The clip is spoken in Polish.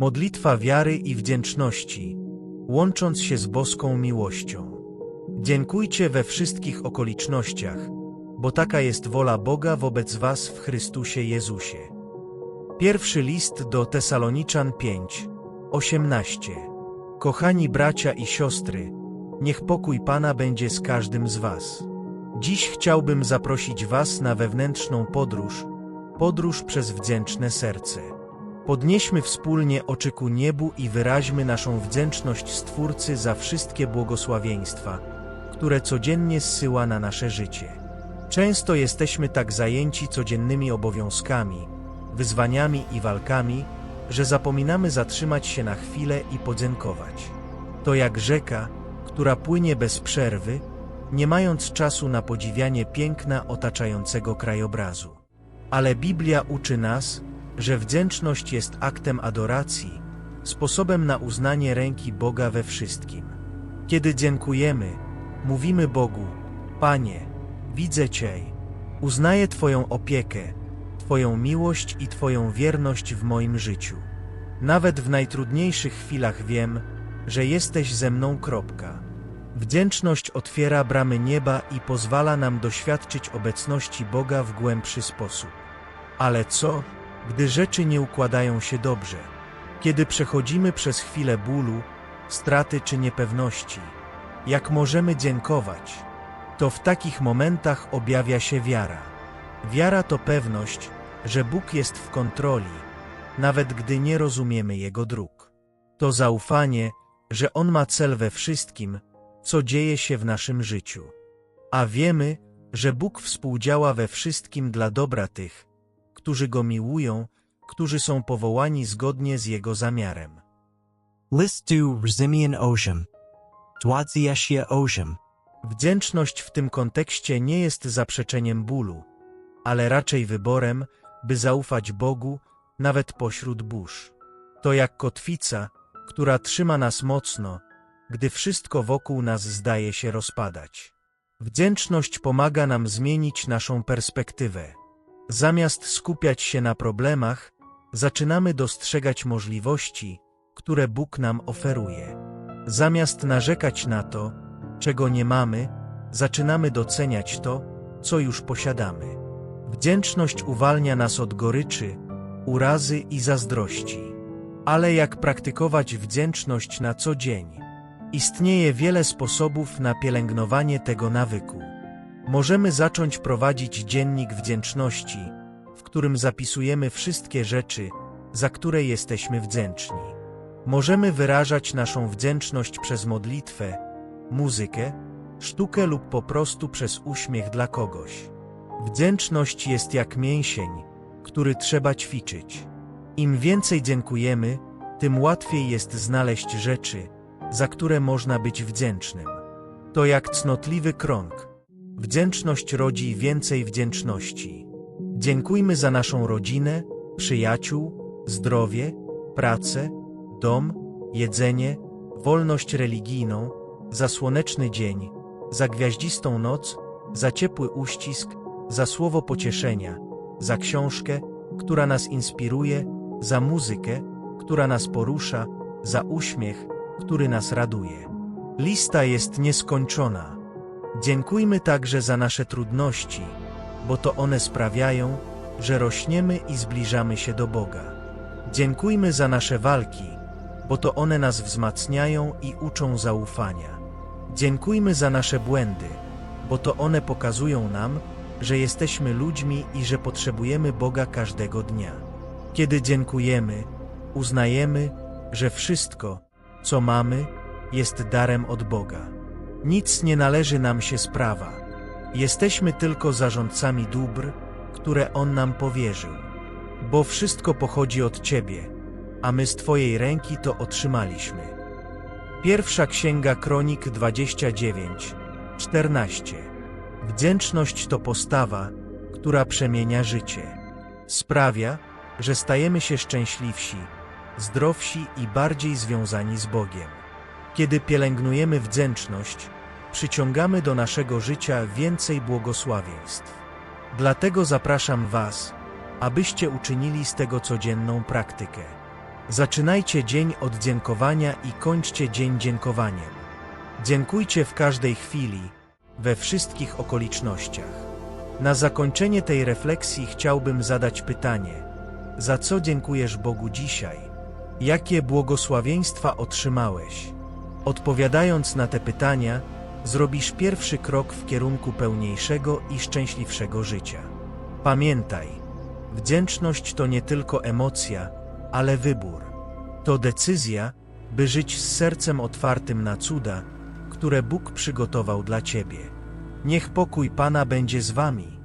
Modlitwa wiary i wdzięczności, łącząc się z boską miłością. Dziękujcie we wszystkich okolicznościach, bo taka jest wola Boga wobec Was w Chrystusie Jezusie. Pierwszy list do Tesaloniczan 5, 18. Kochani bracia i siostry, niech pokój Pana będzie z każdym z Was. Dziś chciałbym zaprosić Was na wewnętrzną podróż, podróż przez wdzięczne serce. Podnieśmy wspólnie oczy ku niebu i wyraźmy naszą wdzięczność Stwórcy za wszystkie błogosławieństwa, które codziennie zsyła na nasze życie. Często jesteśmy tak zajęci codziennymi obowiązkami, wyzwaniami i walkami, że zapominamy zatrzymać się na chwilę i podziękować. To jak rzeka, która płynie bez przerwy, nie mając czasu na podziwianie piękna otaczającego krajobrazu. Ale Biblia uczy nas, że wdzięczność jest aktem adoracji, sposobem na uznanie ręki Boga we wszystkim. Kiedy dziękujemy, mówimy Bogu: Panie, widzę Cię, uznaję Twoją opiekę, Twoją miłość i Twoją wierność w moim życiu. Nawet w najtrudniejszych chwilach wiem, że jesteś ze mną. Kropka. Wdzięczność otwiera bramy nieba i pozwala nam doświadczyć obecności Boga w głębszy sposób. Ale co, gdy rzeczy nie układają się dobrze? Kiedy przechodzimy przez chwilę bólu, straty czy niepewności, jak możemy dziękować? To w takich momentach objawia się wiara. Wiara to pewność, że Bóg jest w kontroli, nawet gdy nie rozumiemy Jego dróg. To zaufanie, że On ma cel we wszystkim, co dzieje się w naszym życiu. A wiemy, że Bóg współdziała we wszystkim dla dobra tych, którzy Go miłują, którzy są powołani zgodnie z Jego zamiarem. List du Rozimian Ocean. Dwadzieshia Ocean. Wdzięczność w tym kontekście nie jest zaprzeczeniem bólu, ale raczej wyborem, by zaufać Bogu, nawet pośród burz. To jak kotwica, która trzyma nas mocno, gdy wszystko wokół nas zdaje się rozpadać. Wdzięczność pomaga nam zmienić naszą perspektywę. Zamiast skupiać się na problemach, zaczynamy dostrzegać możliwości, które Bóg nam oferuje. Zamiast narzekać na to, czego nie mamy, zaczynamy doceniać to, co już posiadamy. Wdzięczność uwalnia nas od goryczy, urazy i zazdrości. Ale jak praktykować wdzięczność na co dzień? Istnieje wiele sposobów na pielęgnowanie tego nawyku. Możemy zacząć prowadzić dziennik wdzięczności, w którym zapisujemy wszystkie rzeczy, za które jesteśmy wdzięczni. Możemy wyrażać naszą wdzięczność przez modlitwę, muzykę, sztukę lub po prostu przez uśmiech dla kogoś. Wdzięczność jest jak mięsień, który trzeba ćwiczyć. Im więcej dziękujemy, tym łatwiej jest znaleźć rzeczy, za które można być wdzięcznym. To jak cnotliwy krąg. Wdzięczność rodzi więcej wdzięczności. Dziękujmy za naszą rodzinę, przyjaciół, zdrowie, pracę, dom, jedzenie, wolność religijną, za słoneczny dzień, za gwiaździstą noc, za ciepły uścisk, za słowo pocieszenia, za książkę, która nas inspiruje, za muzykę, która nas porusza, za uśmiech, który nas raduje. Lista jest nieskończona. Dziękujmy także za nasze trudności, bo to one sprawiają, że rośniemy i zbliżamy się do Boga. Dziękujmy za nasze walki, bo to one nas wzmacniają i uczą zaufania. Dziękujmy za nasze błędy, bo to one pokazują nam, że jesteśmy ludźmi i że potrzebujemy Boga każdego dnia. Kiedy dziękujemy, uznajemy, że wszystko, co mamy, jest darem od Boga. Nic nie należy nam się z prawa. Jesteśmy tylko zarządcami dóbr, które On nam powierzył. Bo wszystko pochodzi od Ciebie, a my z Twojej ręki to otrzymaliśmy. Pierwsza Księga Kronik 29, 14 Wdzięczność to postawa, która przemienia życie. Sprawia, że stajemy się szczęśliwsi, zdrowsi i bardziej związani z Bogiem. Kiedy pielęgnujemy wdzięczność, przyciągamy do naszego życia więcej błogosławieństw. Dlatego zapraszam Was, abyście uczynili z tego codzienną praktykę. Zaczynajcie dzień od dziękowania i kończcie dzień dziękowaniem. Dziękujcie w każdej chwili, we wszystkich okolicznościach. Na zakończenie tej refleksji chciałbym zadać pytanie: za co dziękujesz Bogu dzisiaj? Jakie błogosławieństwa otrzymałeś? Odpowiadając na te pytania, zrobisz pierwszy krok w kierunku pełniejszego i szczęśliwszego życia. Pamiętaj, wdzięczność to nie tylko emocja, ale wybór. To decyzja, by żyć z sercem otwartym na cuda, które Bóg przygotował dla Ciebie. Niech pokój Pana będzie z Wami.